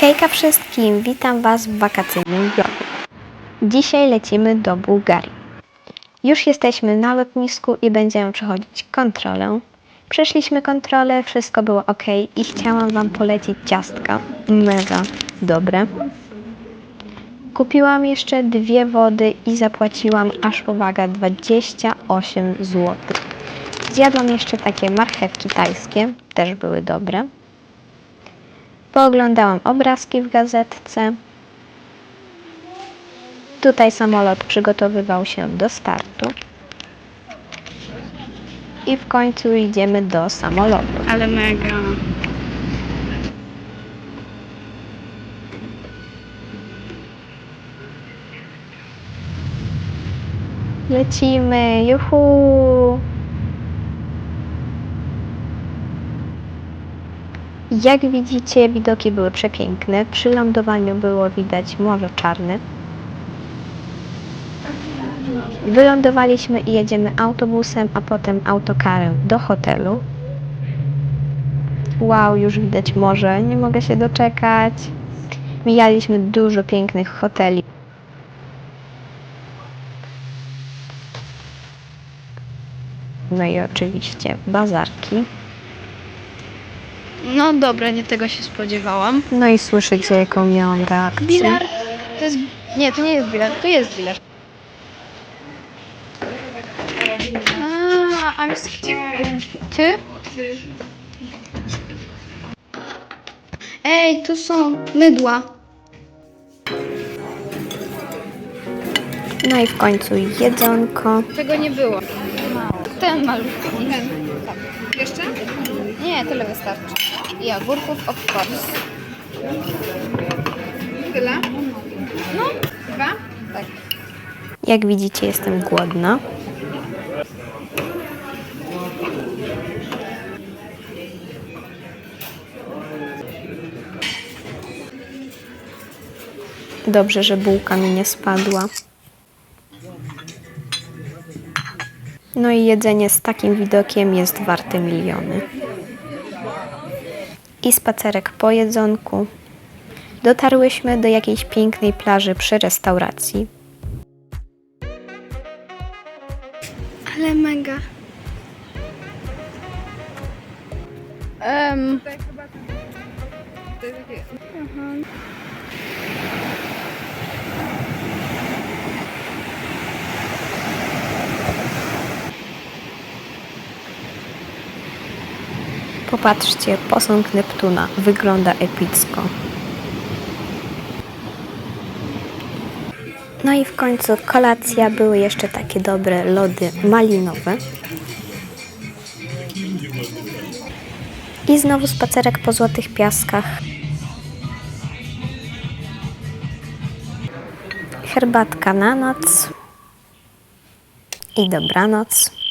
Hejka wszystkim, witam Was w wakacyjnym vlogu. Dzisiaj lecimy do Bułgarii. Już jesteśmy na lotnisku i będziemy przechodzić kontrolę. Przeszliśmy kontrolę, wszystko było ok i chciałam Wam polecić ciastka. Mega dobre. Kupiłam jeszcze dwie wody i zapłaciłam aż uwaga 28 zł. Zjadłam jeszcze takie marchewki tajskie, też były dobre. Pooglądałam obrazki w gazetce. Tutaj samolot przygotowywał się do startu. I w końcu idziemy do samolotu. Ale mega. Lecimy, juhu! Jak widzicie, widoki były przepiękne. Przy lądowaniu było widać Morze Czarne. Wylądowaliśmy i jedziemy autobusem, a potem autokarem do hotelu. Wow, już widać morze, nie mogę się doczekać. Mijaliśmy dużo pięknych hoteli. No i oczywiście bazarki. No dobra, nie tego się spodziewałam. No i słyszycie, jaką miałam reakcję. Bilar. To jest... Nie, to nie jest bilar, to jest bilar. A, I'm scared. Ty? Ej, tu są mydła. No i w końcu jedzonko. Tego nie było. Ten malutki. Ten. Jeszcze? Nie, tyle wystarczy. I ogórków of course. Tyle? No. Dwa? Tak. Jak widzicie, jestem głodna. Dobrze, że bułka mi nie spadła. No i jedzenie z takim widokiem jest warte miliony. I spacerek po jedzonku. Dotarłyśmy do jakiejś pięknej plaży przy restauracji. Ale mega. Um. Popatrzcie, posąg Neptuna wygląda epicko. No i w końcu kolacja były jeszcze takie dobre lody malinowe. I znowu spacerek po złotych piaskach. Herbatka na noc. I dobranoc.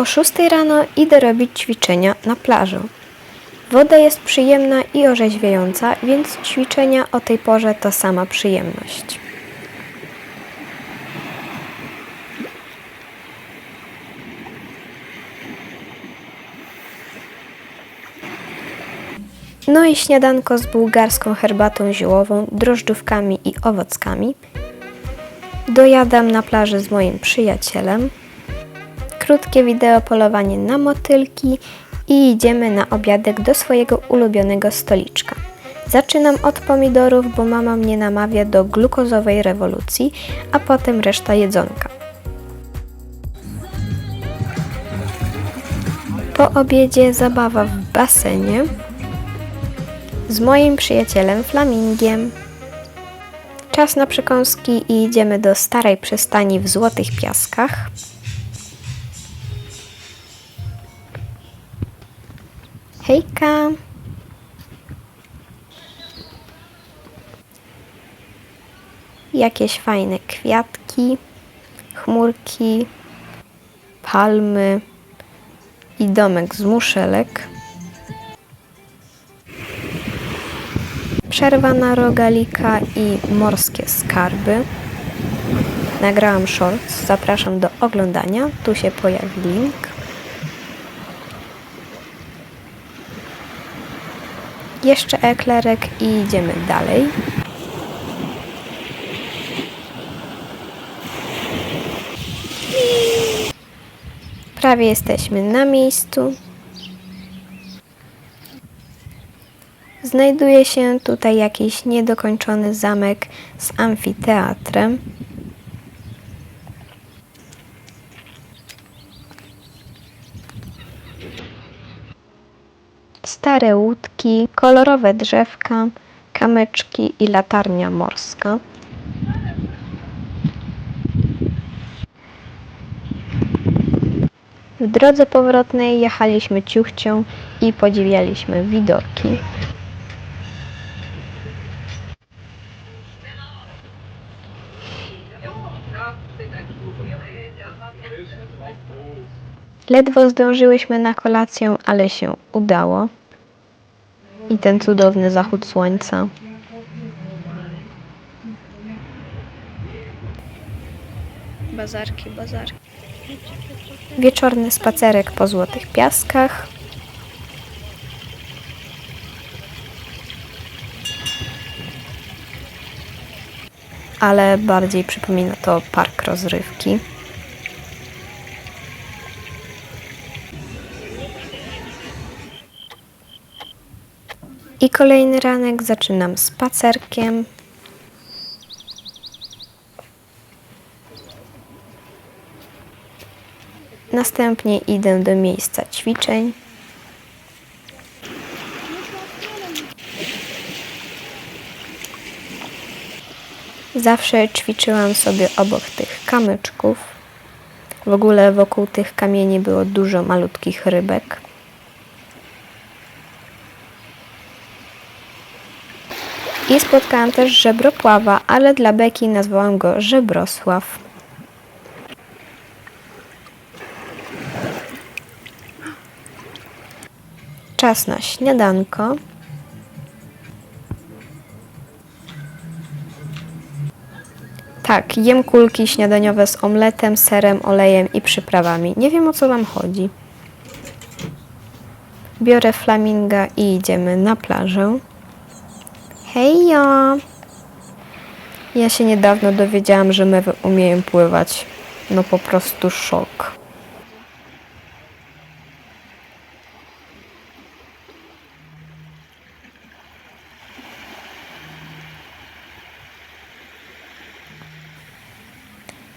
O 6 rano idę robić ćwiczenia na plaży. Woda jest przyjemna i orzeźwiająca, więc ćwiczenia o tej porze to sama przyjemność. No i śniadanko z bułgarską herbatą ziołową, drożdżówkami i owockami. Dojadam na plaży z moim przyjacielem krótkie wideo polowanie na motylki i idziemy na obiadek do swojego ulubionego stoliczka. Zaczynam od pomidorów, bo mama mnie namawia do glukozowej rewolucji, a potem reszta jedzonka. Po obiedzie zabawa w basenie z moim przyjacielem Flamingiem. Czas na przekąski i idziemy do starej przystani w Złotych Piaskach. Hejka! Jakieś fajne kwiatki, chmurki, palmy i domek z muszelek. Przerwa na rogalika i morskie skarby. Nagrałam shorts, zapraszam do oglądania. Tu się pojawi link. Jeszcze eklerek i idziemy dalej. Prawie jesteśmy na miejscu. Znajduje się tutaj jakiś niedokończony zamek z amfiteatrem. Stare łódki, kolorowe drzewka, kamyczki i latarnia morska. W drodze powrotnej jechaliśmy ciuchcią i podziwialiśmy widoki. Ledwo zdążyłyśmy na kolację, ale się udało. I ten cudowny zachód słońca. Bazarki, bazarki. Wieczorny spacerek po złotych piaskach. Ale bardziej przypomina to park rozrywki. I kolejny ranek zaczynam spacerkiem. Następnie idę do miejsca ćwiczeń. Zawsze ćwiczyłam sobie obok tych kamyczków. W ogóle wokół tych kamieni było dużo malutkich rybek. I spotkałam też żebropława, ale dla beki nazwałam go Żebrosław. Czas na śniadanko. Tak, jem kulki śniadaniowe z omletem, serem, olejem i przyprawami. Nie wiem o co wam chodzi. Biorę flaminga i idziemy na plażę. Hejo! Ja się niedawno dowiedziałam, że mewy umieją pływać. No po prostu szok.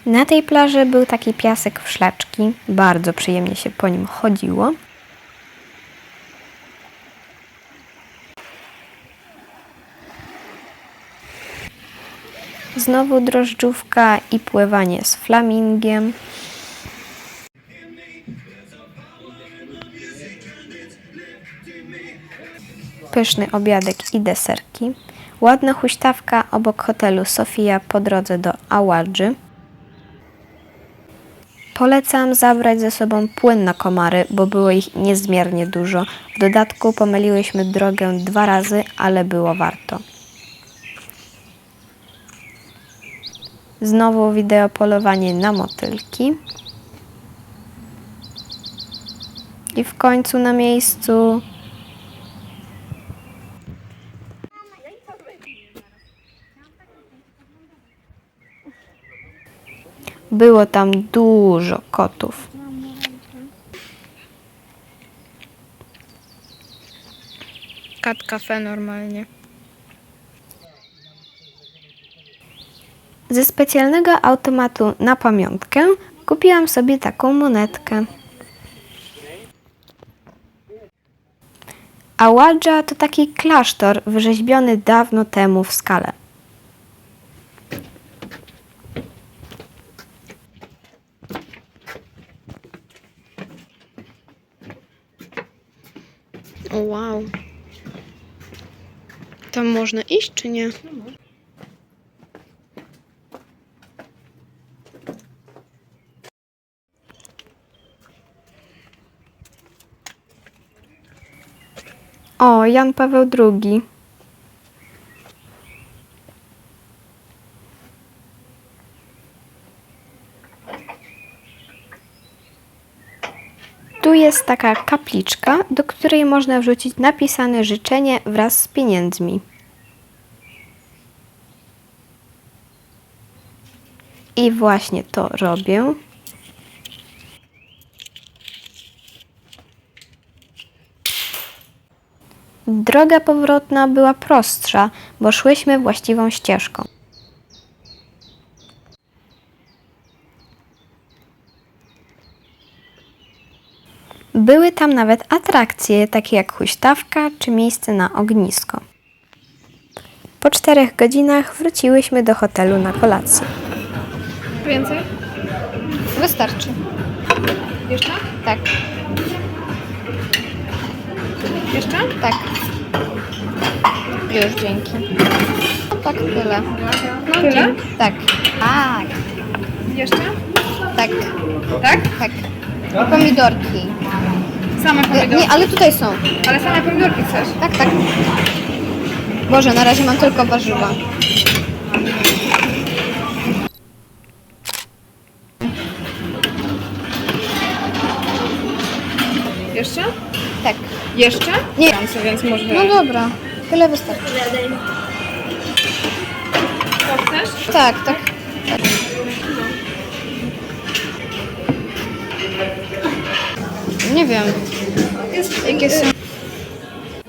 Na tej plaży był taki piasek w szlaczki. Bardzo przyjemnie się po nim chodziło. Znowu drożdżówka i pływanie z flamingiem. Pyszny obiadek i deserki. Ładna huśtawka obok hotelu Sofia po drodze do Awadży. Polecam zabrać ze sobą płyn na komary, bo było ich niezmiernie dużo. W dodatku pomyliłyśmy drogę dwa razy, ale było warto. Znowu wideo polowanie na motylki. I w końcu na miejscu było tam dużo kotów. Kat kafe normalnie. Ze specjalnego automatu na pamiątkę kupiłam sobie taką monetkę. Awadża to taki klasztor wyrzeźbiony dawno temu w skale. Wow. Tam można iść czy nie? Jan Paweł II. Tu jest taka kapliczka, do której można wrzucić napisane życzenie wraz z pieniędzmi. I właśnie to robię. Droga powrotna była prostsza, bo szłyśmy właściwą ścieżką. Były tam nawet atrakcje, takie jak huśtawka czy miejsce na ognisko. Po czterech godzinach wróciłyśmy do hotelu na kolację. Więcej? Wystarczy. Jeszcze? Tak, Jeszcze? tak. Już, dzięki. Tak, tyle. No, Tyle? dzięki. Tak. Tak, Jeszcze? tak, Tak? tak. Pomidorki. Same E, pomidorki. Nie, ale tutaj są. Ale same pomidorki chcesz? Tak, tak. Boże, na razie mam tylko warzywa. Jeszcze? Nie. Więc może... No dobra, tyle wystarczy. To chcesz? Tak, tak. Nie wiem. Jakie są?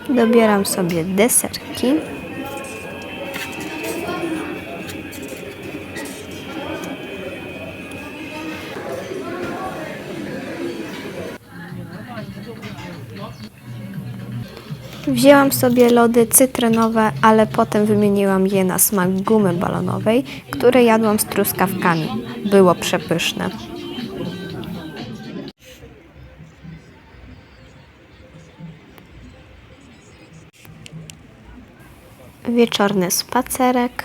Dobieram sobie deserki. Wzięłam sobie lody cytrynowe, ale potem wymieniłam je na smak gumy balonowej, które jadłam z truskawkami. Było przepyszne. Wieczorny spacerek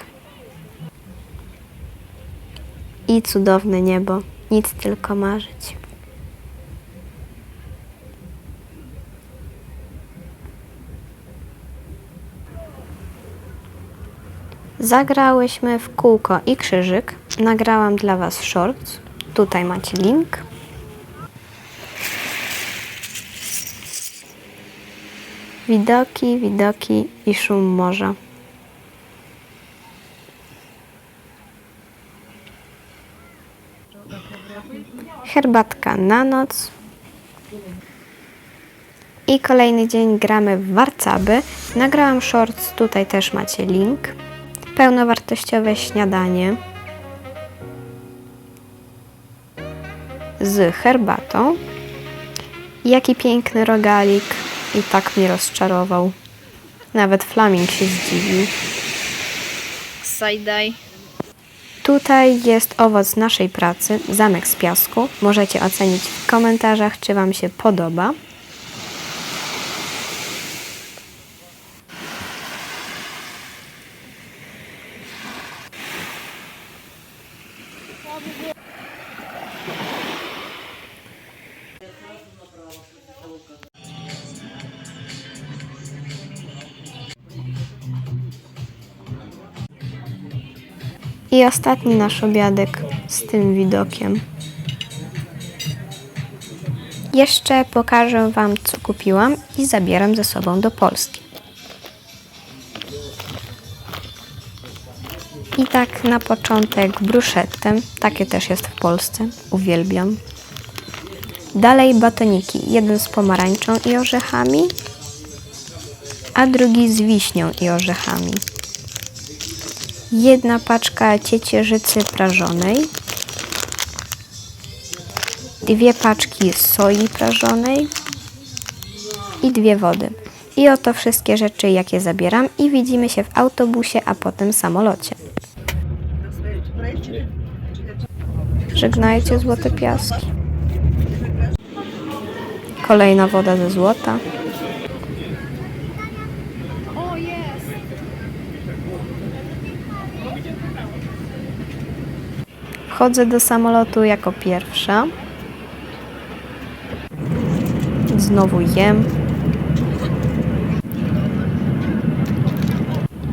i cudowne niebo. Nic tylko marzyć. Zagrałyśmy w kółko i krzyżyk. Nagrałam dla Was shorts. Tutaj macie link. Widoki, widoki i szum morza. Herbatka na noc. I kolejny dzień gramy w warcaby. Nagrałam shorts, tutaj też macie link. Pełnowartościowe śniadanie z herbatą. Jaki piękny rogalik i tak mnie rozczarował. Nawet Flaming się zdziwił. Side-eye. Tutaj jest owoc naszej pracy, zamek z piasku. Możecie ocenić w komentarzach, czy Wam się podoba. I ostatni nasz obiadek z tym widokiem. Jeszcze pokażę Wam, co kupiłam i zabieram ze sobą do Polski. I tak na początek bruszettem. Takie też jest w Polsce. Uwielbiam. Dalej batoniki. Jeden z pomarańczą i orzechami, a drugi z wiśnią i orzechami jedna paczka ciecierzycy prażonej, dwie paczki soi prażonej i dwie wody. I oto wszystkie rzeczy, jakie zabieram i widzimy się w autobusie, a potem samolocie. Żegnajcie złote piaski. Kolejna woda ze złota. Wchodzę do samolotu jako pierwsza. Znowu jem.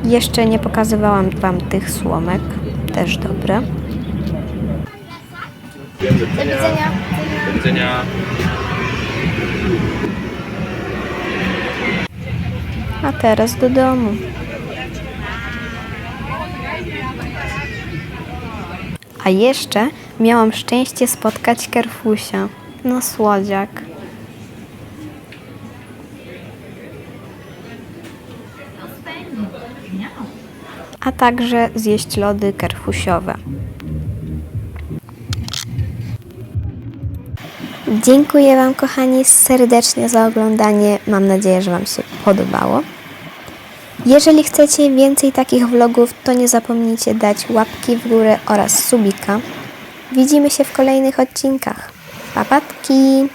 Jeszcze nie pokazywałam Wam tych słomek. Też dobre. Do widzenia. Do widzenia. A teraz do domu. A jeszcze miałam szczęście spotkać Kerfusia. No słodziak. A także zjeść lody kerfusiowe. Dziękuję Wam, kochani, serdecznie za oglądanie. Mam nadzieję, że Wam się podobało. Jeżeli chcecie więcej takich vlogów, to nie zapomnijcie dać łapki w górę oraz subika. Widzimy się w kolejnych odcinkach. Papatki!